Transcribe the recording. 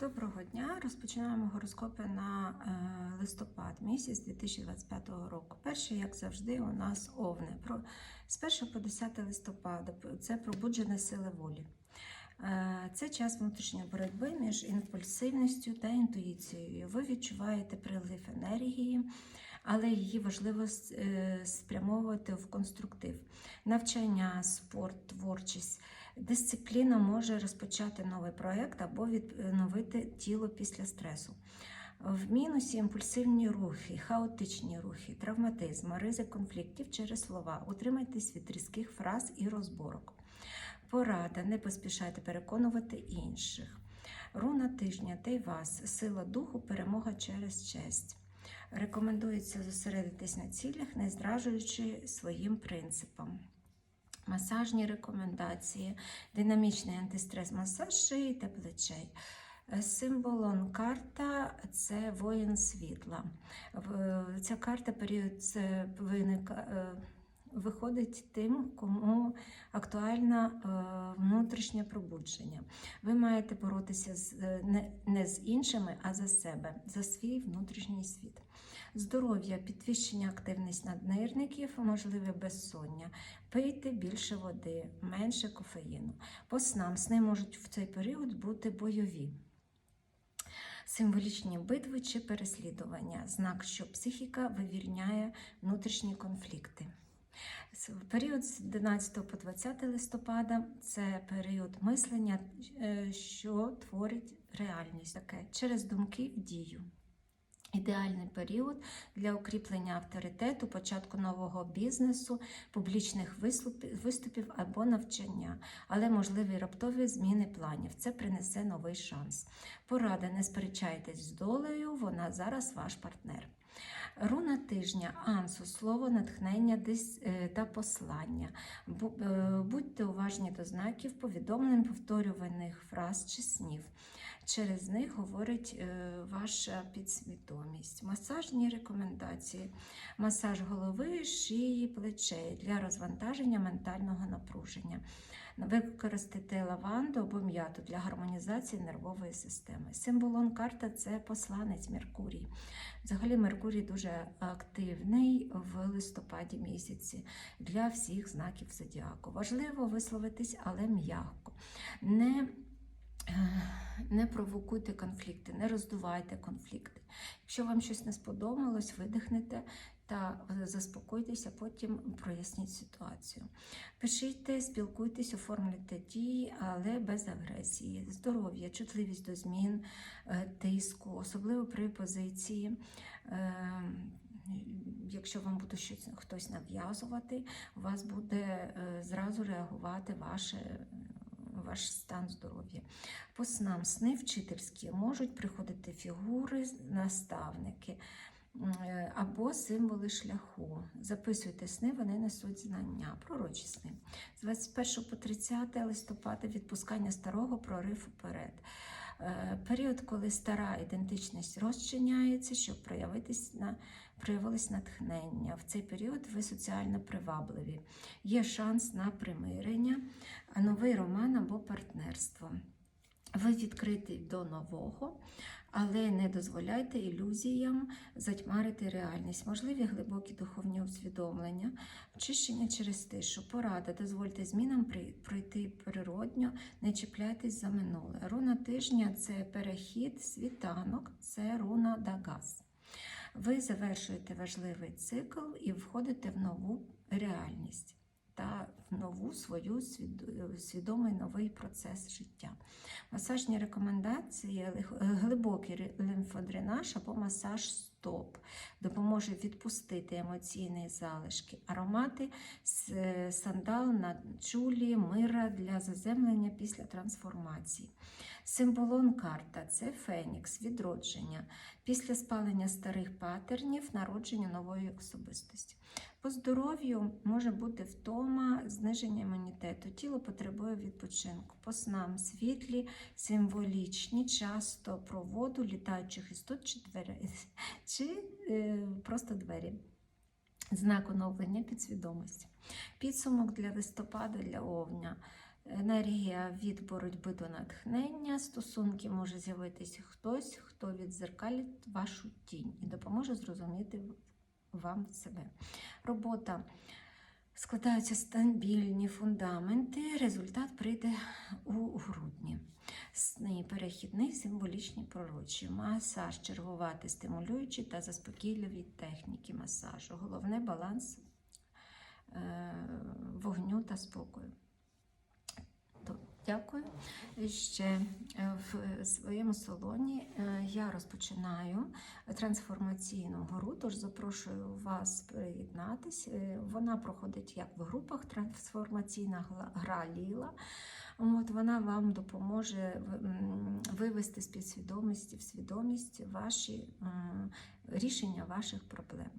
Доброго дня! Розпочинаємо гороскопи на е, листопад місяць 2025 року. Перший, як завжди, у нас. Про, з 1 по 10 листопада це пробудження сили волі. Е, це час внутрішньої боротьби між імпульсивністю та інтуїцією. Ви відчуваєте прилив енергії, але її важливо е, спрямовувати в конструктив. Навчання, спорт, творчість. Дисципліна може розпочати новий проєкт або відновити тіло після стресу. В мінусі імпульсивні рухи, хаотичні рухи, травматизм, ризик конфліктів через слова. Утримайтесь від різких фраз і розборок. Порада, не поспішайте переконувати інших. Руна тижня та й вас, сила духу, перемога через честь. Рекомендується зосередитись на цілях, не зражуючи своїм принципам. Масажні рекомендації, динамічний антистрес масаж шиї та плечей. Е, Символом карта це воїн світла. Ця карта період виника, е, виходить тим, кому актуальне внутрішнє пробудження. Ви маєте боротися з, е, не, не з іншими, а за себе, за свій внутрішній світ. Здоров'я, підвищення активність наднирників, можливе безсоння. Пийте більше води, менше кофеїну. По снам сни можуть в цей період бути бойові. Символічні битви чи переслідування знак, що психіка вивільняє внутрішні конфлікти. Період з 11 по 20 листопада це період мислення, е, що творить реальність таке через думки в дію. Ідеальний період для укріплення авторитету, початку нового бізнесу, публічних виступів або навчання, але можливі раптові зміни планів. Це принесе новий шанс. Порада, не сперечайтесь з долею, вона зараз ваш партнер. Руна тижня, ансу, слово, натхнення е, та послання. Е, Будьте уважні до знаків, повідомлень, повторюваних фраз чи снів. Через них говорить е, ваша підсвідомість. Масажні рекомендації, масаж голови, шиї, плечей для розвантаження ментального напруження. Використайте лаванду або м'яту для гармонізації нервової системи. Символом карта це посланець Меркурій. Взагалі, Меркурій дуже активний в листопаді місяці для всіх знаків зодіаку. Важливо висловитись, але м'яко. Не Е, не провокуйте конфлікти, не роздувайте конфлікти. Якщо вам щось не сподобалось, видихнете та е, заспокойтеся, потім проясніть ситуацію. Пишіть, спілкуйтесь, оформлюйте дії, але без агресії. Здоров'я, чутливість до змін, е, тиску, особливо при позиції. е, Якщо вам буде щось хтось нав'язувати, у вас буде зразу реагувати ваше, ваш стан здоров'я. По снам сни вчительські можуть приходити фігури, наставники або символи шляху. Записуйте сни, вони несуть знання, пророчі сни. З 21 по 30 листопада відпускання старого прорив уперед. Е, Період, коли стара ідентичність розчиняється, щоб проявитись на проявилось натхнення. В цей період ви соціально привабливі. Є шанс на примирення, новий роман або партнерство. Ви відкриті до нового, але не дозволяйте ілюзіям затьмарити реальність. Можливі глибокі духовні усвідомлення, очищення через тишу, порада. Дозвольте змінам пройти природньо, не чіпляйтесь за минуле. Руна тижня це перехід, світанок, це руна Дагас. Ви завершуєте важливий цикл і входите в нову реальність та в нову свою свідомий новий процес життя. Масажні рекомендації, глибокий лімфодренаж або масаж стоп допоможе відпустити емоційні залишки. Аромати сандал на чулі, мира для заземлення після трансформації. Символон карта це фенікс, відродження. Після спалення старих патернів, народження нової особистості. По здоров'ю може бути втома, зниження імунітету. Тіло потребує відпочинку. По снам світлі, символічні, часто про воду, літаючих істот чи двері, чи е, просто двері. Знак оновлення підсвідомості. Підсумок для листопада для овня. енергія від боротьби до натхнення, стосунки може з'явитися хтось, хто відзеркалить вашу тінь і допоможе зрозуміти вам себе. Робота складаються стабільні фундаменти, результат прийде у грудні. Сни перехідний, символічні пророчі. Масаж чергувати, стимулюючі та заспокійливі техніки масажу. Головне баланс е, вогню та спокою. Дякую. Ще е, в своєму салоні е, я розпочинаю трансформаційну гору, тож запрошую вас приєднатись. Е, Вона проходить як в групах трансформаційна гра Ліла. От вона вам допоможе вивести з підсвідомості в свідомість ваші рішення ваших проблем.